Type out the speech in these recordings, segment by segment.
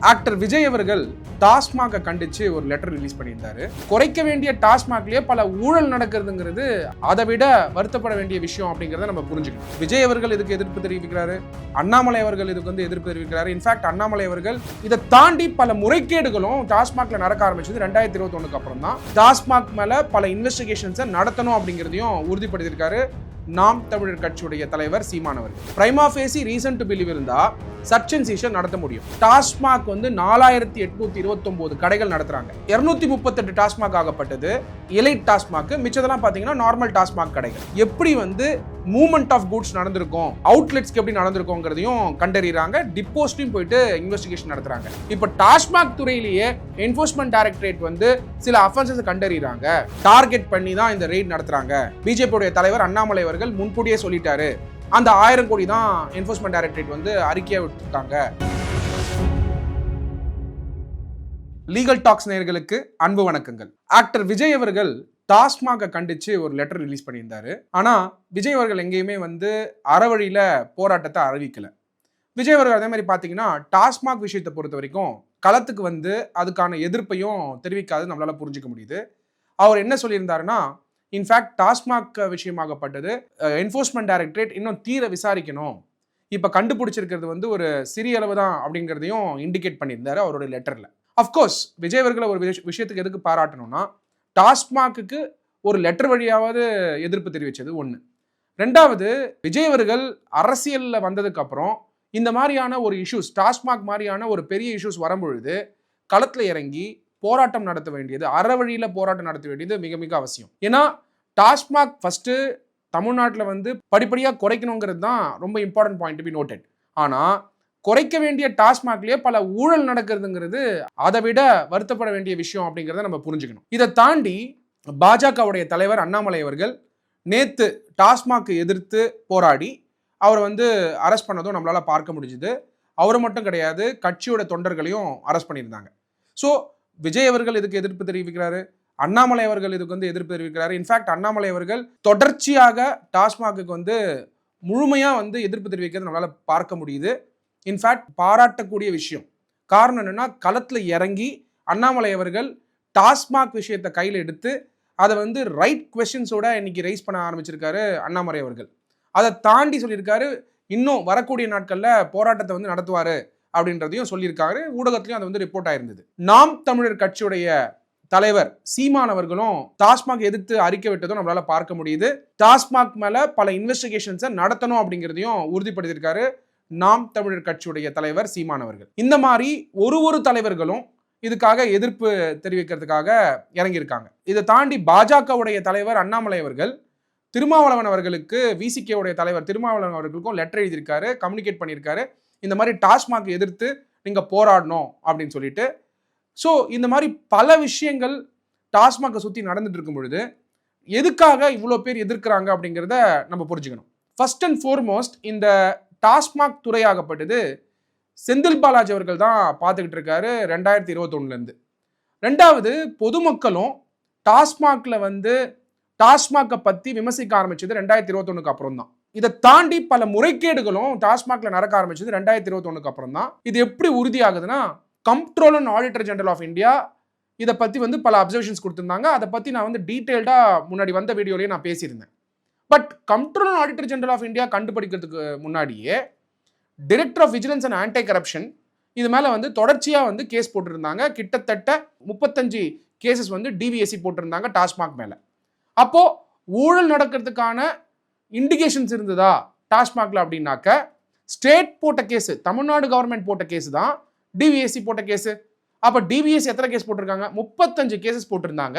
Actor Vijay அவர்கள் டாஸ்மாக கண்டிச்சு ஒரு லெட்டர் ரிலீஸ் பண்ணியிருந்தாரு. குறைக்க வேண்டிய டாஸ்மாக்லயே பல ஊழல் நடக்கிறதுங்கிறது அதை விட வருத்தப்பட வேண்டிய விஷயம் அப்படிங்கிறத நம்ம புரிஞ்சுக்கணும். விஜய் அவர்கள் இதுக்கு எதிர்ப்பு தெரிவிக்கிறாரு? அண்ணாமலை அவர்கள் இதுக்கு வந்து எதிர்ப்பு தெரிவிக்கிறாரு? இன்ஃபேக்ட் அண்ணாமலை அவர்கள் இதை தாண்டி பல முறைகேடுகளும் டாஸ்மாக்ல நடக்க ஆரம்பிச்சது ரெண்டாயிரத்தி இருபத்தொன்னுக்கு அப்புறம் தான் டாஸ்மாக் மேல பல இன்வெஸ்டிகேஷன்ஸை நடத்தணும் அப்படிங்கிறதையும் உறுதிப்படுத்தியிருக்காரு. நாம் தமிழர் கட்சியுடைய தலைவர் சீமான் அவர்கள். Prima facie reason to believe இருந்தா சர்ச் அண்ட் சீஷன் நடத்த முடியும். டாஸ்மாக் வந்து நாலாயிரத்தி எட்நூத்தி இருபத்தொன்பது கடைகள் நடத்துறாங்க. இருநூத்தி முப்பத்தெட்டு டாஸ்மாக் ஆகப்பட்டது. எலைட் டாஸ்மாக் மிச்சதெல்லாம் பாத்தீங்கன்னா நார்மல் டாஸ்மாக் கடைகள். எப்படி வந்து மூவ்மெண்ட் ஆஃப் குட்ஸ் நடந்திருக்கும். அவுட்லெட்ஸ்க்கு எப்படி நடந்திருக்குங்கிறதையும் கண்டறிகிறாங்க டிப்போஸ்ட்லையும் போயிட்டு இன்வெஸ்டிகேஷன் நடத்துறாங்க. இப்போ டாஸ்மாக் துறையிலேயே என்ஃபோர்ஸ்மெண்ட் டைரக்டரேட் வந்து சில அஃபென்சஸ் கண்டறிகிறாங்க டார்கெட் பண்ணி தான் இந்த ரெய்ட் நடத்துறாங்க. பிஜேபியுடைய தலைவர் அண்ணாமலை அவர்கள் முன்கூட்டியே சொல்லிட்டாரு. அந்த ஆயிரம் கோடி தான் என்ஃபோர்ஸ்மெண்ட் டைரக்டரேட் வந்து அறிக்கையை விட்டுருக்காங்க. லீகல் டாக்ஸ் நேயர்களுக்கு அன்பு வணக்கங்கள். ஆக்டர் விஜய் அவர்கள் டாஸ்மாக கண்டிச்சு ஒரு லெட்டர் ரிலீஸ் பண்ணியிருந்தாரு. ஆனால் விஜய் அவர்கள் எங்கேயுமே வந்து அறவழியில் போராட்டத்தை அறிவிக்கலை. விஜய் அவர்கள் அதே மாதிரி பார்த்தீங்கன்னா டாஸ்மாக் விஷயத்தை பொறுத்த வரைக்கும் களத்துக்கு வந்து அதுக்கான எதிர்ப்பையும் தெரிவிக்காது நம்மளால் புரிஞ்சுக்க முடியுது. அவர் என்ன சொல்லியிருந்தாருன்னா இன்ஃபேக்ட் டாஸ்மாக் விஷயமாகப்பட்டது என்ஃபோர்ஸ்மெண்ட் டைரக்டரேட் இன்னும் தீர விசாரிக்கணும். இப்போ கண்டுபிடிச்சிருக்கிறது வந்து ஒரு சிறிய அளவு தான் அப்படிங்கிறதையும் இண்டிகேட் பண்ணியிருந்தாரு அவருடைய லெட்டரில் அஃப்கோர்ஸ் விஜய் அவர்களை ஒரு விஷயத்துக்கு எதுக்கு பாராட்டணும்னா டாஸ்மாக்கு ஒரு லெட்டர் வழியாவது எதிர்ப்பு தெரிவித்தது ஒன்று ரெண்டாவது விஜய் அவர்கள் அரசியலில் வந்ததுக்கப்புறம் இந்த மாதிரியான ஒரு இஷ்யூஸ் டாஸ்மாக் மாதிரியான ஒரு பெரிய இஷ்யூஸ் வரும்பொழுது களத்தில் இறங்கி போராட்டம் நடத்த வேண்டியது அற வழியில் போராட்டம் நடத்த வேண்டியது மிக மிக அவசியம். ஏன்னா டாஸ்மாக் ஃபஸ்ட்டு தமிழ்நாட்டில் வந்து படிப்படியாக குறைக்கணுங்கிறது தான் ரொம்ப இம்பார்ட்டன்ட் பாயிண்ட் பி நோட்டட் ஆனால் குறைக்க வேண்டிய டாஸ்மாக்லேயே பல ஊழல் நடக்கிறதுங்கிறது அதை விட வருத்தப்பட வேண்டிய விஷயம் அப்படிங்கிறத நம்ம புரிஞ்சுக்கணும். இதை தாண்டி பாஜகவுடைய தலைவர் அண்ணாமலை அவர்கள் நேற்று டாஸ்மாக் எதிர்த்து போராடி அவர் வந்து அரெஸ்ட் பண்ணதும் நம்மளால் பார்க்க முடிஞ்சுது. அவர் மட்டும் கிடையாது கட்சியோட தொண்டர்களையும் அரெஸ்ட் பண்ணியிருந்தாங்க. ஸோ விஜய் அவர்கள் இதுக்கு எதிர்ப்பு தெரிவிக்கிறாரு அண்ணாமலை அவர்கள் இதுக்கு வந்து எதிர்ப்பு தெரிவிக்கிறாரு. இன்ஃபேக்ட் அண்ணாமலை அவர்கள் தொடர்ச்சியாக டாஸ்மாக்கு வந்து முழுமையாக வந்து எதிர்ப்பு தெரிவிக்கிறது நம்மளால் பார்க்க முடியுது. இன்ஃபேக்ட் பாராட்டக்கூடிய விஷயம். காரணம் என்னென்னா களத்தில் இறங்கி அண்ணாமலை அவர்கள் டாஸ்மாக் விஷயத்தை கையில் எடுத்து அதை வந்து ரைட் கொஷின்ஸோட இன்னைக்கு ரைஸ் பண்ண ஆரம்பிச்சிருக்காரு அண்ணாமலை அவர்கள். அதை தாண்டி சொல்லியிருக்காரு இன்னும் வரக்கூடிய நாட்களில் போராட்டத்தை வந்து நடத்துவார் அப்படின்றதையும் சொல்லியிருக்காரு. ஊடகத்திலையும் அது வந்து ரிப்போர்ட் ஆயிருந்தது. நாம் தமிழர் கட்சியுடைய தலைவர் சீமான் அவர்களும் டாஸ்மாக் எதிர்த்து அறிக்கை விட்டதும் நம்மளால பார்க்க முடியுது. டாஸ்மாக் மேல பல இன்வெஸ்டிகேஷன்ஸை நடத்தணும் அப்படிங்கிறதையும் உறுதிப்படுத்தியிருக்காரு. நாம் தமிழர் கட்சியுடைய தலைவர் சீமான் அவர்கள். இந்த மாதிரி ஒரு ஒரு தலைவர்களும் இதுக்காக எதிர்ப்பு தெரிவிக்கிறதுக்காக இறங்கியிருக்காங்க. இதை தாண்டி பாஜகவுடைய தலைவர் அண்ணாமலை அவர்கள் திருமாவளவன் அவர்களுக்கு விசிகேவுடைய தலைவர் திருமாவளவன் அவர்களுக்கும் லெட்டர் எழுதியிருக்காரு கம்யூனிகேட் பண்ணியிருக்காரு. இந்த மாதிரி டாஸ்மாக் எதிர்த்து நீங்கள் போராடணும் அப்படின்னு சொல்லிட்டு. ஸோ இந்த மாதிரி பல விஷயங்கள் டாஸ்மாகை சுற்றி நடந்துட்டு இருக்கும் பொழுது எதுக்காக இவ்வளோ பேர் எதிர்க்கிறாங்க அப்படிங்கிறத நம்ம புரிஞ்சுக்கணும். ஃபர்ஸ்ட் அண்ட் ஃபோர்மோஸ்ட் இந்த டாஸ்மாக் துறையாகப்பட்டது செந்தில் பாலாஜி அவர்கள் தான் பார்த்துக்கிட்டு இருக்காரு ரெண்டாயிரத்தி இருபத்தொன்னுலேருந்து ரெண்டாவது பொதுமக்களும் டாஸ்மாகில் வந்து டாஸ்மாகை பற்றி விமர்சிக்க ஆரம்பிச்சது ரெண்டாயிரத்தி இருபத்தொன்னுக்கு அப்புறம் தான். இதை தாண்டி பல முறைகேடுகளும் டாஸ்மாகில் நடக்க ஆரம்பிச்சது ரெண்டாயிரத்தி இருபத்தொன்னுக்கு அப்புறம் தான். இது எப்படி உறுதியாகுதுன்னா comptroller and auditor general of India இதை பற்றி வந்து பல அப்சர்வேஷன்ஸ் கொடுத்துருந்தாங்க. அதை பற்றி நான் வந்து டீட்டெயில்டாக முன்னாடி வந்த வீடியோலேயே நான் பேசியிருந்தேன். But comptroller auditor general of India கண்டுபிடிக்கிறதுக்கு முன்னாடியே director of vigilance and anti corruption இது மேலே வந்து தொடர்ச்சியாக வந்து கேஸ் போட்டிருந்தாங்க. கிட்டத்தட்ட முப்பத்தஞ்சு கேசஸ் வந்து டிவிஎஸ்சி போட்டிருந்தாங்க டாஸ்மாக் மேலே. அப்போது ஊழல் நடக்கிறதுக்கான இண்டிகேஷன்ஸ் இருந்ததா டாஸ்மாகில் அப்படின்னாக்க ஸ்டேட் போட்ட கேஸு தமிழ்நாடு கவர்மெண்ட் போட்ட கேஸ் தான் டிவிஎஸ்சி போட்ட கேஸு அப்போ டிவிஎஸ்சி எத்தனை கேஸ் போட்டிருக்காங்க? முப்பத்தஞ்சு கேசஸ் போட்டிருந்தாங்க.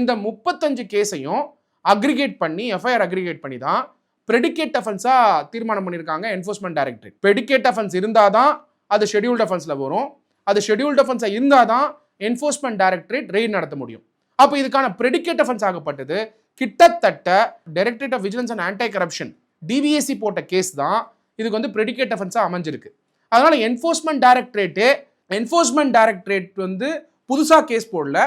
இந்த முப்பத்தஞ்சு கேஸையும் அக்ரிகேட் பண்ணி எஃப்ஐஆர் அக்ரிகேட் பண்ணி தான் ப்ரெடிகேட் அஃபென்ஸாக தீர்மானம் பண்ணியிருக்காங்க என்ஃபோர்ஸ்மெண்ட் டைரக்டரேட் ப்ரெடிகேட் அஃபென்ஸ் இருந்தால் தான் அது ஷெடியூல்ட் அஃபென்ஸில் வரும். அது ஷெடியூல்ட் அஃபென்ஸாக இருந்தால் தான் என்ஃபோர்ஸ்மெண்ட் டைரக்டரேட் ரெய்ட் நடத்த முடியும். அப்போ இதுக்கான ப்ரெடிகேட் அஃபென்ஸ் ஆகப்பட்டது. கிட்டத்தட்ட directorate of vigilance and anti corruption DVAC போட்ட கேஸ் தான் இதுக்கு வந்து ப்ரெடிகேட் அஃபென்ஸாக அமைஞ்சிருக்கு. அதனால் என்ஃபோர்ஸ்மெண்ட் டைரக்டரேட்டு என்ஃபோர்ஸ்மெண்ட் டைரக்டரேட் வந்து புதுசாக கேஸ் போடல.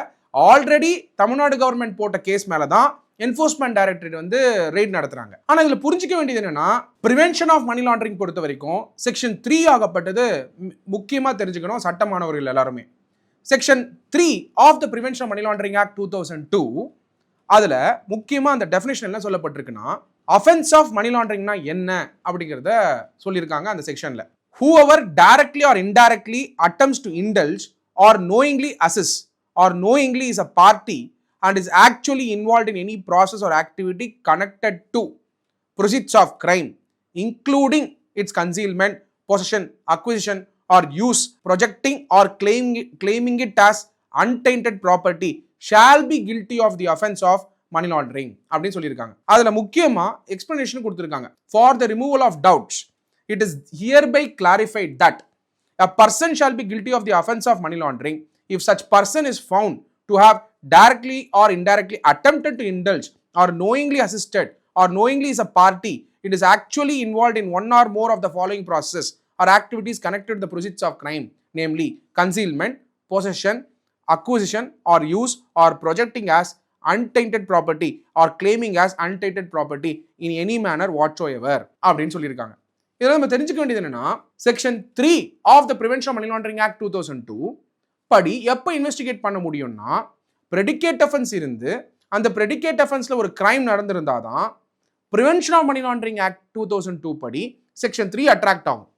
ஆல்ரெடி தமிழ்நாடு கவர்மெண்ட் போட்ட கேஸ் மேலே தான் என்ஃபோர்ஸ்மெண்ட் டைரக்டரேட் வந்து ரெய்ட் நடத்துறாங்க. ஆனால் இதில் புரிஞ்சிக்க வேண்டியது என்னன்னா ப்ரிவென்ஷன் ஆஃப் மணி லாண்டரிங் பொறுத்த வரைக்கும் செக்ஷன் த்ரீ ஆகப்பட்டது முக்கியமாக தெரிஞ்சுக்கணும் சட்டமானவர்கள் எல்லாருமே. Section three of the prevention money laundering act two thousand two அதில் முக்கியமாக அந்த டெஃபினேஷன் என்ன சொல்லப்பட்டிருக்குன்னா அஃபென்ஸ் ஆஃப் மணி லாண்டரிங்னா என்ன அப்படிங்கிறத சொல்லியிருக்காங்க அந்த செக்ஷனில் whoever directly or indirectly attempts to indulge or knowingly Aziz or knowingly is a party and is actually involved in any process or activity connected to proceeds of crime, including its concealment, possession, acquisition, or use, projecting or claiming, claiming it as untainted property, shall be guilty of the offense of money laundering அப்படின்னு சொல்லியிருக்காங்க அதுல முக்கியமா explanation கொடுத்துருக்காங்க for the removal of doubts it is hereby clarified that a person shall be guilty of the offense of money laundering if such person is found to have directly or indirectly attempted to indulge or knowingly assisted or knowingly is a party it is actually involved in one or more of the following processes or activities connected to the proceeds of crime namely concealment possession acquisition or use or projecting as untainted property or claiming as untainted property in any manner whatsoever அப்படின்னு சொல்லியிருக்காங்க இதில் நம்ம தெரிஞ்சுக்க வேண்டியது என்னன்னா section three of the prevention money laundering act two thousand two படி எப்போ investigate பண்ண முடியும்னா ப்ரெடிகேட் அஃபென்ஸ் இருந்து அந்த ப்ரெடிகேட் அஃபென்ஸில் ஒரு கிரைம் நடந்திருந்தால் தான் prevention of money laundering act two thousand two படி செக்ஷன் த்ரீ அட்ராக்ட் ஆகும்.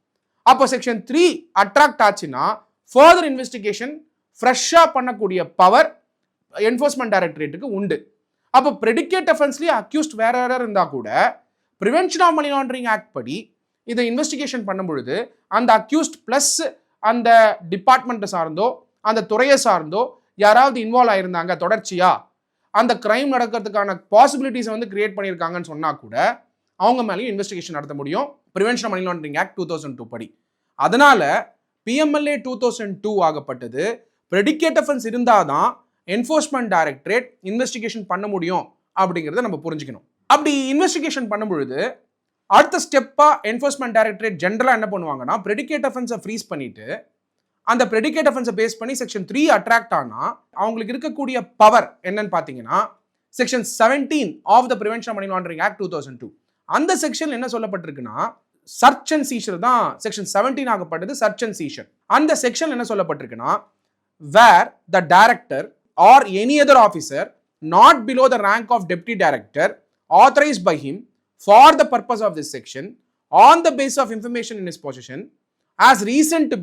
அப்போ செக்ஷன் த்ரீ அட்ராக்ட் ஆச்சுன்னா ஃபர்தர் இன்வெஸ்டிகேஷன் ஃப்ரெஷ்ஷாக பண்ணக்கூடிய பவர் என்ஃபோர்ஸ்மெண்ட் டைரக்டரேட்டுக்கு உண்டு. அப்போ ப்ரெடிகேட் அஃபென்ஸ்லேயே அக்யூஸ்ட் வேற யாராக இருந்தால் கூட prevention of money laundering act படி இதை இன்வெஸ்டிகேஷன் பண்ணும் பொழுது அந்த அக்யூஸ்ட் ப்ளஸ் அந்த டிபார்ட்மெண்ட்டை சார்ந்தோ அந்த துறையை சார்ந்தோ யாராவது இன்வால்வ் ஆயிருந்தாங்க தொடர்ச்சியா அந்த கிரைம் நடக்கிறதுக்கான பாசிபிலிட்டிஸை வந்து கிரியேட் பண்ணியிருக்காங்கன்னு சொன்னால் கூட அவங்க மேலேயும் இன்வெஸ்டிகேஷன் நடத்த முடியும். Prevention money laundering act two thousand two படி. அதனால பிஎம்எல்ஏ டூ தௌசண்ட் டூ ஆகப்பட்டது. ப்ரெடிகேட் அஃபென்ஸ் இருந்தால் தான் என்ஃபோர்ஸ்மெண்ட் டைரக்டரேட் இன்வெஸ்டிகேஷன் பண்ண முடியும் அப்படிங்கிறத நம்ம புரிஞ்சுக்கணும். அப்படி இன்வெஸ்டிகேஷன் பண்ணும் பொழுது அடுத்த ஸ்டெப்பாக என்ஃபோர்ஸ்மெண்ட் டைரக்டரேட் ஜென்ரலாக என்ன பண்ணுவாங்கன்னா ப்ரெடிகேட் அஃபென்ஸை ஃப்ரீஸ் பண்ணிட்டு அந்த ப்ரெடிகேட் அஃபென்ஸை பேஸ் பண்ணி செக்ஷன் த்ரீ அட்ராக்ட் ஆனால் அவங்களுக்கு இருக்கக்கூடிய பவர் என்னன்னு பார்த்தீங்கன்னா section seventeen of the prevention money laundering act two thousand two அந்த செக்ஷன் என்ன சொல்லப்பட்டிருக்குன்னா சர்ச் அண்ட் சீஷர் தான் செக்ஷன் செவன்டீன் ஆகப்பட்டது சர்ச் அண்ட் சீஷர் அந்த செக்ஷன் என்ன சொல்லப்பட்டிருக்குன்னா where the director or any other officer not below the rank of deputy director authorized by him for the purpose of this section on the basis of information in his possession has reason to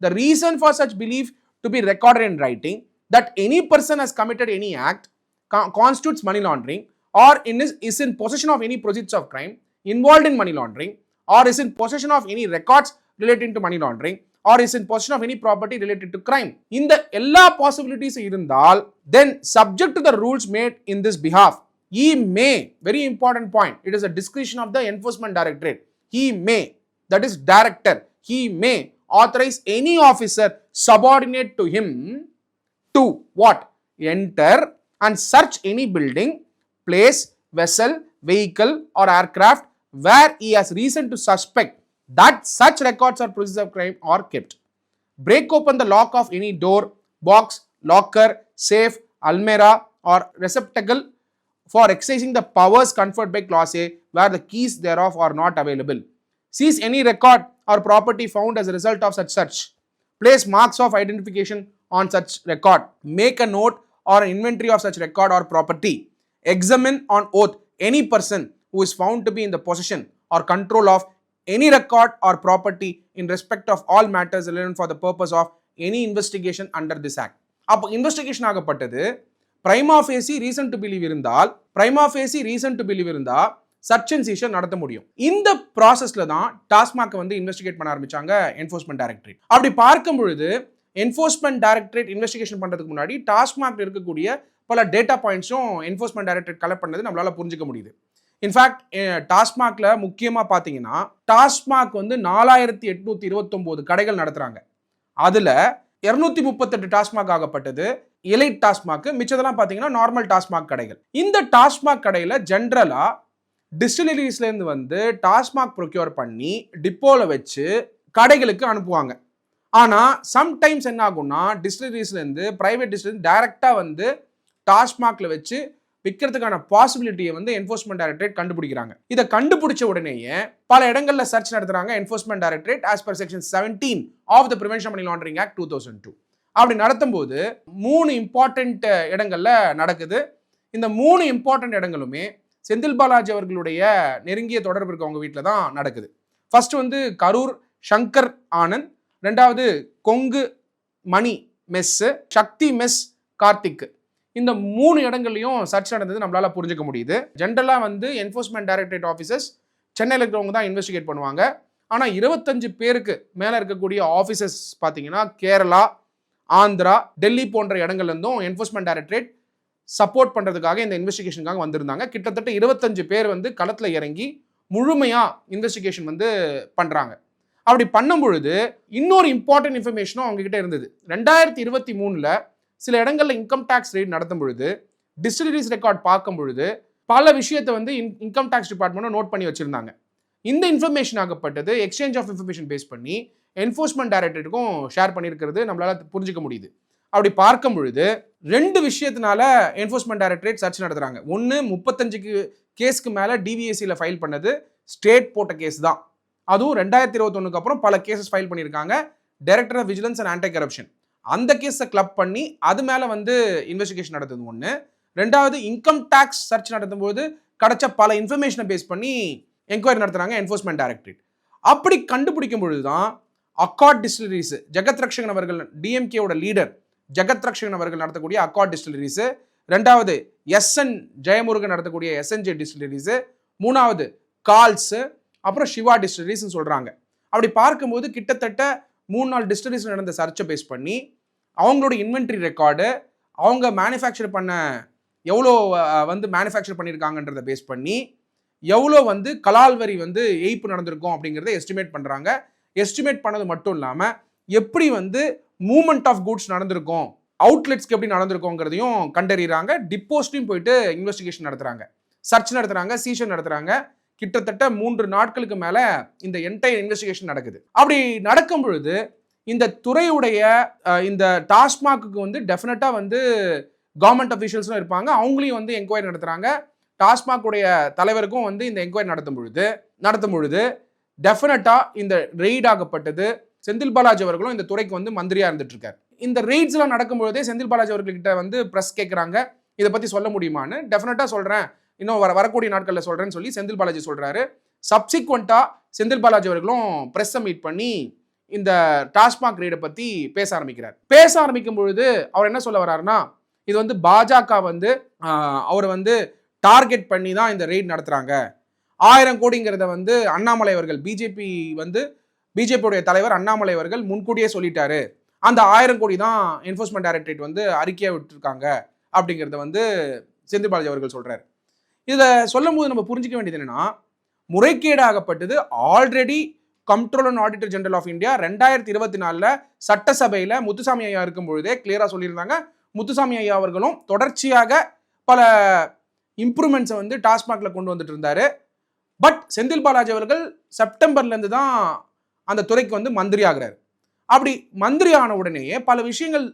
the reason for such belief to be recorded in writing that any person has committed any act co- constitutes money laundering or in is, is in possession of any proceeds of crime involved in money laundering or is in possession of any records relating to money laundering or is in possession of any property related to crime இந்த எல்லா possibilities இருந்தால் then subject to the rules made in this behalf he may very important point it is a discretion of the enforcement directorate he may that is director he may authorize any officer subordinate to him to what? Enter and search any building place vessel vehicle or aircraft where he has reason to suspect that such records or procedures of crime are kept. Break open the lock of any door box locker safe almirah or receptacle for exercising the powers conferred by clause a where the keys thereof are not available. Seize any record or property found as a result of such search place marks of identification on such record make a note or an inventory of such record or property examine on oath any person who is found to be in the possession or control of any record or property in respect of all matters relevant for the purpose of any investigation under this act அப்போ investigation ஆகப்பட்டது prima facie reason to believe இருந்தால் prima facie reason to believe இருந்தால் search and seizure நடத்த முடியும். இந்த ப்ராசஸ்ல தான் டாஸ்மாக் வந்து investigate பண்ண ஆரம்பிச்சாங்க என்ஃபோர்ஸ்மெண்ட் டைரக்டரேட் அப்படி பார்க்கும் பொழுது என்ஃபோர்ஸ்மெண்ட் டைரக்டரேட் இன்வெஸ்டிகேஷன் பண்றதுக்கு முன்னாடி டாஸ்மாக் இருக்கக்கூடிய பல டேட்டா பாயிண்ட்ஸும் என்ஃபோர்ஸ்மெண்ட் டைரக்டரேட் கலெக்ட் பண்ணது நம்மளால புரிஞ்சுக்க முடியுது. இன்ஃபேக்ட் டாஸ்மாக்ல முக்கியமா பாத்தீங்கன்னா டாஸ்மாக் வந்து நாலாயிரத்தி எட்நூத்தி இருபத்தொம்போது கடைகள் நடத்துறாங்க. அதுல இருநூத்தி முப்பத்தெட்டு டாஸ்மாக் ஆகப்பட்டது. எலைட் டாஸ்மாக் மிச்சதெல்லாம் பார்த்தீங்கன்னா நார்மல் டாஸ்மாக் கடைகள். இந்த டாஸ்மாக் கடையில் ஜென்ரலாக டிஸ்டிலரிஸ்லேருந்து வந்து டாஸ்மாக் ப்ரொக்யூர் பண்ணி டிப்போவில் வச்சு கடைகளுக்கு அனுப்புவாங்க. ஆனால் சம்டைம்ஸ் என்ன ஆகும்னா டிஸ்டிலரிஸ்லேருந்து ப்ரைவேட் டிஸ்டிலரி டைரெக்டாக வந்து டாஸ்மாக்ல வச்சு விற்கிறதுக்கான பாசிபிலிட்டியை வந்து என்ஃபோர்ஸ்மெண்ட் டைரக்டரேட் கண்டுபிடிக்கிறாங்க. இதை கண்டுபிடிச்ச உடனேயே பல இடங்களில் சர்ச் நடத்துறாங்க enforcement directorate as per section seventeen of the prevention money laundering act two thousand two அப்படி நடத்தும் போது மூணு இம்பார்ட்டண்ட் இடங்களில் நடக்குது. இந்த மூணு இம்பார்ட்டண்ட் இடங்களுமே செந்தில் பாலாஜி அவர்களுடைய நெருங்கிய தொடர்பு இருக்கவங்க வீட்டில் தான் நடக்குது. ஃபர்ஸ்ட் வந்து கரூர் சங்கர் ஆனந்த். ரெண்டாவது கொங்கு மணி மெஸ்ஸு சக்தி மெஸ் கார்த்திக். இந்த மூணு இடங்கள்லையும் சர்ச் நடந்தது நம்மளால் புரிஞ்சுக்க முடியுது. ஜென்ரலாக வந்து என்ஃபோர்ஸ்மெண்ட் டைரக்டரேட் ஆஃபீஸர்ஸ் சென்னையில் இருக்கிறவங்க தான் இன்வெஸ்டிகேட் பண்ணுவாங்க. ஆனால் இருபத்தஞ்சு பேருக்கு மேலே இருக்கக்கூடிய ஆஃபீஸர்ஸ் பார்த்தீங்கன்னா கேரளா ஆந்திரா டெல்லி போன்ற இடங்கள்லேருந்தும் என்ஃபோர்ஸ்மெண்ட் டைரக்டரேட் சப்போர்ட் பண்ணுறதுக்காக இந்த இன்வெஸ்டிகேஷனுக்காக வந்திருந்தாங்க. கிட்டத்தட்ட இருபத்தஞ்சு பேர் வந்து களத்தில் இறங்கி முழுமையாக இன்வெஸ்டிகேஷன் வந்து பண்ணுறாங்க அப்படி பண்ணும் பொழுது இன்னொரு இம்பார்ட்டன்ட் இன்ஃபர்மேஷனும் அவங்ககிட்ட இருந்தது. ரெண்டாயிரத்தி இருபத்தி மூணில் சில இடங்களில் இன்கம் டேக்ஸ் ரேட் நடத்தும் பொழுது டிஸ்டிலரிஸ் ரெக்கார்ட் பார்க்கும் பொழுது பல விஷயத்தை வந்து இன் இன்கம் டேக்ஸ் டிபார்ட்மெண்ட்டும் நோட் பண்ணி வச்சுருந்தாங்க. இந்த இன்ஃபர்மேஷன் ஆகப்பட்டது எக்ஸ்சேஞ்ச் ஆஃப் இன்ஃபர்மேஷன் பேஸ் பண்ணி என்ஃபோர்ஸ்மெண்ட் டைரக்டரேட்டுக்கும் ஷேர் பண்ணியிருக்கிறது நம்மளால் புரிஞ்சுக்க முடியுது. அப்படி பார்க்கும் பொழுது ரெண்டு விஷயத்தினால என்ஃபோர்ஸ்மெண்ட் டைரக்டரேட் சர்ச் நடத்துகிறாங்க ஒன்று முப்பத்தஞ்சுக்கு கேஸ்க்கு மேலே டிவிஎஸ்சியில் ஃபைல் பண்ணது ஸ்டேட் போட்ட கேஸ் தான். அதுவும் ரெண்டாயிரத்தி இருபத்தொன்னுக்கு அப்புறம் பல கேசஸ் ஃபைல் பண்ணியிருக்காங்க. Director of vigilance and anti corruption அந்த கேஸை கிளப் பண்ணி அது மேலே வந்து இன்வெஸ்டிகேஷன் நடத்துது ஒன்று ரெண்டாவது இன்கம் டேக்ஸ் சர்ச் நடத்தும்போது கிடைச்ச பல இன்ஃபர்மேஷனை பேஸ் பண்ணி என்கொயரி நடத்துறாங்க என்ஃபோர்ஸ்மெண்ட் டைரக்டரேட் அப்படி கண்டுபிடிக்கும் பொழுது தான் அக்கார்ட் டிஸ்டிலரிஸ் ஜெகத் ரக்ஷகன் அவர்கள் டிஎம்கேவோட லீடர் ஜெகத்ரக்ஷகன் அவர்கள் நடத்தக்கூடிய அக்கா டிஸ்டிலரிஸு ரெண்டாவது எஸ்என் ஜெயமுருகன் நடத்தக்கூடிய எஸ்என்ஜே டிஸ்டிலரிஸு மூணாவது கால்ஸு அப்புறம் சிவா டிஸ்டிலரிஸ்ன்னு சொல்கிறாங்க அப்படி பார்க்கும்போது கிட்டத்தட்ட மூணு நாள் டிஸ்டிலரிஸ் நடந்த சர்ச்சை பேஸ் பண்ணி அவங்களோட இன்வென்ட்ரி ரெக்கார்டு அவங்க மேனுஃபேக்சர் பண்ண எவ்வளோ வந்து மேனுஃபேக்சர் பண்ணியிருக்காங்கன்றதை பேஸ் பண்ணி எவ்வளோ வந்து கலால் வரி வந்து ஏய்ப்பு நடந்திருக்கும் அப்படிங்கிறத எஸ்டிமேட் பண்ணுறாங்க எஸ்டிமேட் பண்ணது மட்டும் இல்லாமல் எப்படி வந்து மூமெண்ட் ஆஃப் கூட்ஸ் நடந்திருக்கும். அவுட்லெட்ஸ்க்கு எப்படி நடந்திருக்கோங்கிறதையும் கண்டறிகிறாங்க டிப்போஸ்ட்லையும் போயிட்டு இன்வெஸ்டிகேஷன் நடத்துகிறாங்க சர்ச் நடத்துகிறாங்க சீஷன் நடத்துகிறாங்க கிட்டத்தட்ட மூன்று நாட்களுக்கு மேலே இந்த என்டையர் இன்வெஸ்டிகேஷன் நடக்குது. அப்படி நடக்கும் பொழுது இந்த துறையுடைய இந்த டாஸ்மாக்கு வந்து டெஃபினட்டாக வந்து கவர்மெண்ட் அஃபீஷியல்ஸும் இருப்பாங்க. அவங்களையும் வந்து என்கொயரி நடத்துகிறாங்க டாஸ்மாக்குடைய தலைவருக்கும் வந்து இந்த என்கொயரி நடத்தும் பொழுது நடத்தும் பொழுது டெஃபினட்டாக இந்த ரெய்ட் ஆகப்பட்டது. செந்தில் பாலாஜி அவர்களும் இந்த துறைக்கு வந்து மந்திரியா இருந்துட்டு இருக்காரு இந்த ரெய்ட்ஸ்லாம் நடக்கும்பொழுதே செந்தில் பாலாஜி அவர்கள்கிட்ட வந்து ப்ரெஸ் கேட்குறாங்க இதை பற்றி சொல்ல முடியுமான்னு? டெஃபினட்டாக சொல்கிறேன் இன்னும் வர வரக்கூடிய நாட்களில் சொல்கிறேன்னு சொல்லி செந்தில் பாலாஜி சொல்கிறாரு சப்சிக்வெண்ட்டாக செந்தில் பாலாஜி அவர்களும் ப்ரெஸ்ஸை மீட் பண்ணி இந்த டாஸ்மாக் ரேடை பற்றி பேச ஆரம்பிக்கிறார். பேச ஆரம்பிக்கும் பொழுது அவர் என்ன சொல்ல வர்றாருன்னா இது வந்து பாஜக வந்து அவரை அவர் வந்து டார்கெட் பண்ணி தான் இந்த ரெய்ட் நடத்துகிறாங்க ஆயிரம் கோடிங்கிறத வந்து அண்ணாமலை அவர்கள் பிஜேபி வந்து பிஜேபியுடைய தலைவர் அண்ணாமலை அவர்கள் முன்கூட்டியே சொல்லிட்டாரு. அந்த ஆயிரம் கோடி தான் என்ஃபோர்ஸ்மெண்ட் டைரக்டரேட் வந்து அறிக்கையாக விட்டுருக்காங்க அப்படிங்கிறத வந்து செந்தில் பாலாஜி அவர்கள் சொல்கிறார் இதை சொல்லும் போது நம்ம புரிஞ்சிக்க வேண்டியது என்னென்னா முறைகேடாகப்பட்டது already comptroller and auditor general of India ரெண்டாயிரத்தி இருபத்தி நாலில் சட்டசபையில் முத்துசாமி ஐயா இருக்கும் பொழுதே கிளியராக சொல்லியிருந்தாங்க. முத்துசாமி ஐயா அவர்களும் தொடர்ச்சியாக பல இம்ப்ரூவ்மெண்ட்ஸை வந்து டாஸ்மாகில் கொண்டு வந்துட்டு இருந்தார். பட் செந்தில் பாலாஜி அவர்கள் செப்டம்பர்லேருந்து தான் அந்த துறைக்கு வந்து மந்திரி ஆகிறார் அப்படி மந்திரி ஆன உடனேயே பல விஷயங்கள்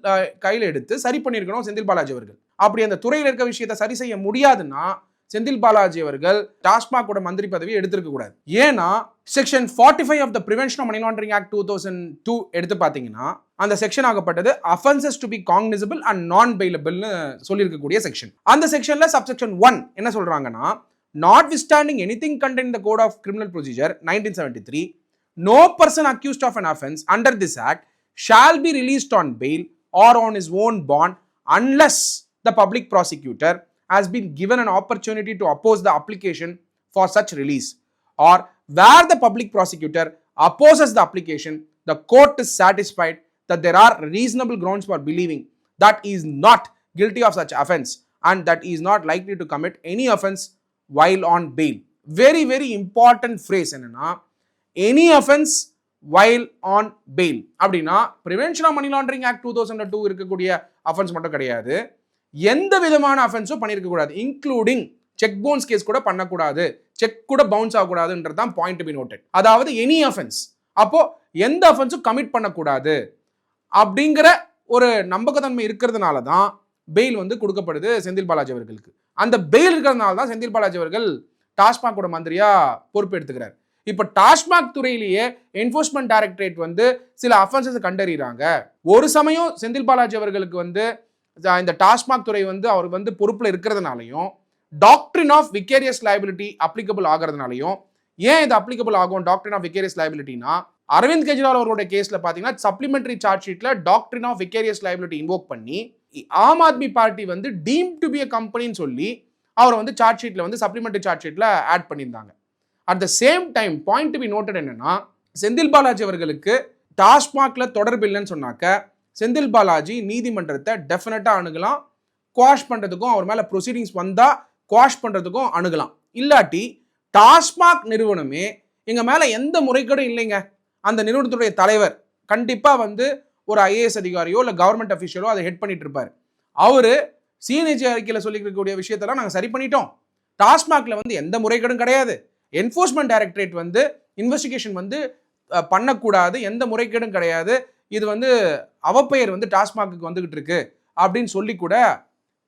கையில் எடுத்து சரி பண்ணியிருக்கணும் செந்தில் பாலாஜி அவர்கள். அப்படி அந்த துறையில் இருக்க விஷயத்தை சரி செய்ய முடியாதுன்னா செந்தில் பாலாஜி அவர்கள் டாஸ்மாகோட மந்திரி பதவியை எடுத்திருக்க கூடாது. ஏன்னா section forty five of the prevention of money laundering act two thousand two எடுத்து பார்த்தீங்கன்னா அந்த section ஆகப்பட்டது offences to be cognizable and non பெயிலபிள்னு சொல்லியிருக்கக்கூடிய செக்ஷன். அந்த செக்ஷனில் சப்செக்ஷன் ஒன் என்ன சொல்கிறாங்கன்னா notwithstanding anything contained the code of criminal procedure nineteen seventy three no person accused of an offense under this act shall be released on bail or on his own bond unless the public prosecutor has been given an opportunity to oppose the application for such release or where the public prosecutor opposes the application the court is satisfied that there are reasonable grounds for believing that he is not guilty of such offense and that he is not likely to commit any offense while on bail very very important phrase என்னன்னா any offence while on bail அப்படின்னா prevention of money laundering act two thousand two இருக்கக்கூடிய offence மட்டும் கிடையாது. எந்த விதமான அஃபென்ஸும் பண்ணியிருக்க கூடாது. Including cheque bounce case கூட பண்ணக்கூடாது. செக் கூட பவுன்ஸ் ஆகக்கூடாதுன்றது தான் பாயிண்ட் பி நோட்டட் அதாவது எனி அஃபென்ஸ் அப்போ எந்த அஃபென்ஸும் கமிட் பண்ணக்கூடாது. அப்படிங்கிற ஒரு நம்பகத்தன்மை இருக்கிறதுனால தான் பெயில் வந்து கொடுக்கப்படுது செந்தில் பாலாஜி அவர்களுக்கு. அந்த பெயில் இருக்கிறதுனால தான் செந்தில் பாலாஜி அவர்கள் டாஸ்மாகோட மந்திரியாக பொறுப்பு எடுத்துக்கிறார். இப்போ டாஸ்மாக் துறையிலேயே என்ஃபோர்ஸ்மெண்ட் டைரக்டரேட் வந்து சில அஃபென்சஸ் கண்டறிகிறாங்க ஒரு சமயம் செந்தில் பாலாஜி அவர்களுக்கு வந்து இந்த டாஸ்மாக் துறை வந்து அவர் வந்து பொறுப்பில் இருக்கிறதுனாலையும் doctrine of vicarious liability applicable ஆகிறதுனாலையும் ஏன் இது அப்ளிகபிள் ஆகும் டாக்டரின் ஆஃப் விக்கேரியஸ் லைபிலிட்டினா அரவிந்த் கெஜ்ரிவால் அவருடைய கேஸில் பார்த்தீங்கன்னா சப்ளிமெண்டரி சார்ஜ் ஷீட்டில் டாக்டரின் ஆஃப் விக்கேரியஸ் லைபிலிட்டி இன்வோக் பண்ணி ஆம் ஆத்மி பார்ட்டி வந்து டீம் டு பி அ கம்பெனின்னு சொல்லி அவரை வந்து சார்ஜ் ஷீட்டில் வந்து சப்ளிமெண்டரி சார்ஜ் ஷீட்டில் ஆட் பண்ணியிருந்தாங்க. At the same time point to be noted என்னன்னா செந்தில் பாலாஜி அவர்களுக்கு டாஸ்மாக்ல தொடர்பு இல்லைன்னு சொன்னாக்க செந்தில் பாலாஜி நீதிமன்றத்தை டெஃபினட்டாக அணுகலாம். குவாஷ் பண்ணுறதுக்கும் அவர் மேலே ப்ரொசீடிங்ஸ் வந்தால் குவாஷ் பண்ணுறதுக்கும் அணுகலாம். இல்லாட்டி டாஸ்மாக் நிறுவனமே எங்கள் மேலே எந்த முறைகேடும் இல்லைங்க. அந்த நிறுவனத்துடைய தலைவர் கண்டிப்பாக வந்து ஒரு ஐஏஎஸ் அதிகாரியோ இல்லை கவர்மெண்ட் அஃபீஷியலோ அதை ஹெட் பண்ணிட்டு இருப்பார். அவர் சிஎன்ஏஜி அறிக்கையில் சொல்லிக்கக்கூடிய விஷயத்தெல்லாம் நாங்கள் சரி பண்ணிட்டோம். டாஸ்மாகில் வந்து எந்த முறைகேடும் கிடையாது. என்ஃபோர்ஸ்மெண்ட் டைரக்டரேட் வந்து இன்வெஸ்டிகேஷன் வந்து பண்ணக்கூடாது எந்த முறைகேடும் கிடையாது. இது வந்து அவப்பெயர் வந்து டாஸ்மாக்கு வந்துகிட்டு இருக்கு அப்படின்னு சொல்லி கூட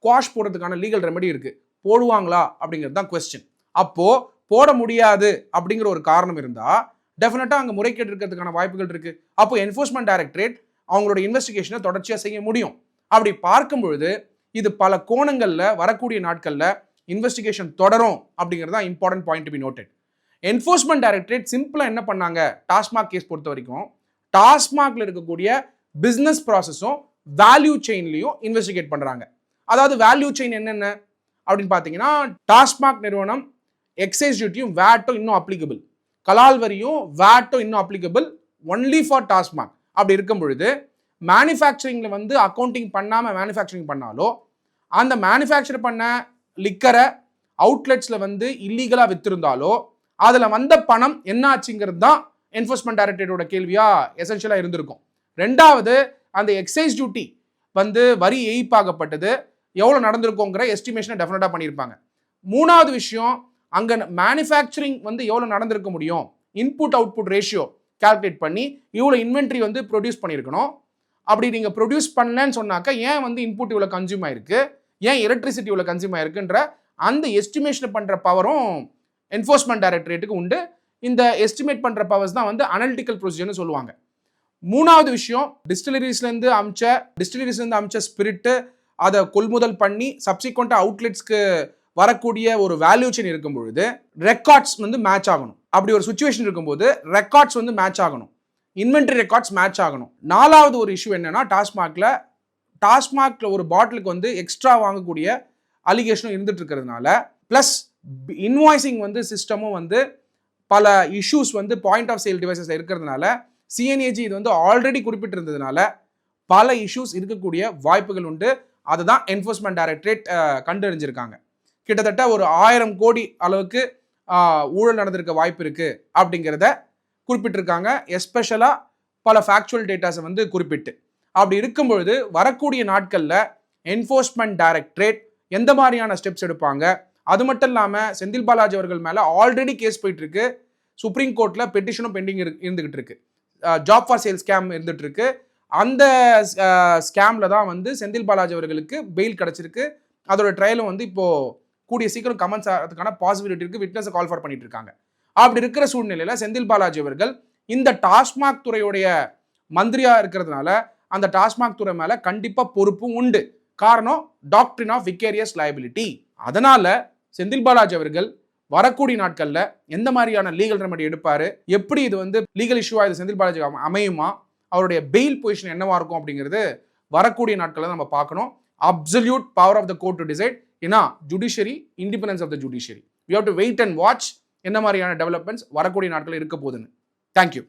குவாஷ் போடுறதுக்கான லீகல் ரெமெடி இருக்குது போடுவாங்களா? அப்படிங்கிறது தான் கொஸ்டின் அப்போது போட முடியாது அப்படிங்கிற ஒரு காரணம் இருந்தால் டெஃபினட்டாக அங்கே முறைகேடு இருக்கிறதுக்கான வாய்ப்புகள் இருக்குது அப்போ என்ஃபோர்ஸ்மெண்ட் டைரக்டரேட் அவங்களோட இன்வெஸ்டிகேஷனை தொடர்ச்சியாக செய்ய முடியும். அப்படி பார்க்கும் பொழுது இது பல கோணங்களில் வரக்கூடிய நாட்களில் இன்வெஸ்டிகேஷன் தொடரும் அப்படிங்கிறது தான் important point be noted enforcement directorate சிம்பிளாக என்ன பண்ணாங்க? டாஸ்மாக் கேஸ் பொறுத்த வரைக்கும் டாஸ்மாகில் இருக்கக்கூடிய பிஸ்னஸ் ப்ராசஸும் வேல்யூ செயின்லையும் இன்வெஸ்டிகேட் பண்ணுறாங்க அதாவது வேல்யூ செயின் என்னென்ன? அப்படின்னு பார்த்தீங்கன்னா டாஸ்மாக் நிறுவனம் எக்ஸைஸ் டியூட்டியும் வேட்டும் இன்னும் அப்ளிகபிள் கலால் வரியும் வேட்டும் இன்னும் அப்ளிகபிள் ஒன்லி ஃபார் டாஸ்மாக் அப்படி இருக்கும் பொழுது மேனுஃபேக்சரிங்கில் வந்து அக்கௌண்டிங் பண்ணாமல் மேனுஃபேக்சரிங் பண்ணாலோ அந்த மேனுஃபேக்சர் பண்ண லிக்கரை அவுட்லெட்ஸில் வந்து இல்லீகலாக வித்திருந்தாலோ அதில் வந்த பணம் என்ன ஆச்சுங்கிறது தான் என்ஃபோர்ஸ்மெண்ட் டைரக்டரேட்டோட கேள்வியாக எசென்ஷியலாக இருந்திருக்கும். ரெண்டாவது அந்த எக்ஸைஸ் டியூட்டி வந்து வரி எய்ப்பாகப்பட்டது எவ்வளோ நடந்திருக்கோங்கிற எஸ்டிமேஷனை டெஃபினட்டாக பண்ணியிருப்பாங்க. மூணாவது விஷயம் அங்கே மேனுஃபேக்சரிங் வந்து எவ்வளோ நடந்திருக்க முடியும்? இன்புட் அவுட்புட் ரேஷியோ கால்குலேட் பண்ணி இவ்வளோ இன்வென்ட்ரி வந்து ப்ரொடியூஸ் பண்ணியிருக்கணும். அப்படி நீங்கள் ப்ரொடியூஸ் பண்ணலன்னு சொன்னாக்கா ஏன் வந்து இன்புட் இவ்வளோ கன்சியூம் ஆயிருக்கு? ஏன் எலக்ட்ரிசிட்டி இவ்வளோ கன்சியூம் ஆயிருக்குன்ற அந்த எஸ்டிமேஷன் பண்ணுற பவரும் என்ஃபோர்ஸ்மெண்ட் டைரக்டரேட்டுக்கு உண்டு. இந்த எஸ்டிமேட் பண்ணுற பவர்ஸ் தான் வந்து அனலிட்டிக்கல் ப்ரொசீஜர்னு சொல்லுவாங்க. மூணாவது விஷயம் டிஸ்டிலரிஸ்லேருந்து அமிச்ச டிஸ்டிலரிஸ்லேருந்து அமிச்ச ஸ்பிரிட்டு அதை கொள்முதல் பண்ணி சப்சிக்வெண்ட்டாக அவுட்லெட்ஸ்க்கு வரக்கூடிய ஒரு வேல்யூஷன் இருக்கும் பொழுது ரெக்கார்ட்ஸ் வந்து மேட்ச் ஆகணும். அப்படி ஒரு சுச்சுவேஷன் இருக்கும்போது ரெக்கார்ட்ஸ் வந்து மேட்ச் ஆகணும். இன்வென்ட்ரி ரெக்கார்ட்ஸ் மேட்ச் ஆகணும். நாலாவது ஒரு இஷ்யூ என்னன்னா டாஸ்மாகில் டாஸ்மாக்ல ஒரு பாட்டிலுக்கு வந்து எக்ஸ்ட்ரா வாங்கக்கூடிய அலிகேஷனும் இருந்துட்டு இருக்கிறதுனால ப்ளஸ் இன்வாய்ஸிங் வந்து சிஸ்டமும் வந்து பல இஷ்யூஸ் வந்து பாயிண்ட் ஆஃப் சேல் டிவைசஸில் இருக்கிறதுனால சிஎன்ஏஜி இது வந்து ஆல்ரெடி குறிப்பிட்டிருந்ததுனால பல இஷ்யூஸ் இருக்கக்கூடிய வாய்ப்புகள் உண்டு. அதை தான் என்ஃபோர்ஸ்மெண்ட் டைரக்டரேட் கண்டறிஞ்சிருக்காங்க. கிட்டத்தட்ட ஒரு ஆயிரம் கோடி அளவுக்கு ஊழல் நடந்திருக்க வாய்ப்பு இருக்குது அப்படிங்கிறத குறிப்பிட்டிருக்காங்க. எஸ்பெஷலாக பல ஃபேக்சுவல் டேட்டாஸை வந்து குறிப்பிட்டு. அப்படி இருக்கும் பொழுது வரக்கூடிய நாட்களில் என்ஃபோர்ஸ்மெண்ட் டைரக்டரேட் எந்த மாதிரியான ஸ்டெப்ஸ் எடுப்பாங்க? அது மட்டும் இல்லாமல் செந்தில் பாலாஜி அவர்கள் மேலே ஆல்ரெடி கேஸ் போயிட்டு இருக்கு சுப்ரீம் கோர்ட்டில் பெட்டிஷனும் பெண்டிங் இருந்துகிட்டு இருக்கு ஜாப் ஃபார் சேல் ஸ்கேம் இருந்துட்டு இருக்கு அந்த ஸ்கேமில் தான் வந்து செந்தில் பாலாஜி அவர்களுக்கு பெயில் கிடச்சிருக்கு. அதோட ட்ரையலும் வந்து இப்போது கூடிய சீக்கிரம் கமெண்ட்ஸ் ஆகிறதுக்கான பாசிபிலிட்டி இருக்குது விட்னஸை கால் ஃபார் பண்ணிட்டு இருக்காங்க அப்படி இருக்கிற சூழ்நிலையில் செந்தில் பாலாஜி அவர்கள் இந்த டாஸ்மாக் துறையுடைய மந்திரியா இருக்கிறதுனால அந்த டாஸ்மாக் துறை மேலே கண்டிப்பாக பொறுப்பும் உண்டு. காரணம் டாக்டரின் ஆஃப் விக்கேரியஸ் லயபிலிட்டி அதனால செந்தில் பாலாஜி அவர்கள் வரக்கூடிய நாட்களில் எந்த மாதிரியான லீகல் ரெமெடி எடுப்பார்? எப்படி இது வந்து லீகல் இஷ்யூவாக இது செந்தில் பாலாஜி அமையுமா? அவருடைய பெயில் பொசிஷன் என்னவா இருக்கும் அப்படிங்கிறது வரக்கூடிய நாட்களில் நம்ம பார்க்கணும். Absolute power of the court to decide ஏன்னா judiciary independence of the judiciary we have to wait and watch என்ன மாதிரியான டெவலப்மெண்ட்ஸ் வரக்கூடிய நாட்கள் இருக்க போகுதுன்னு. தேங்க்யூ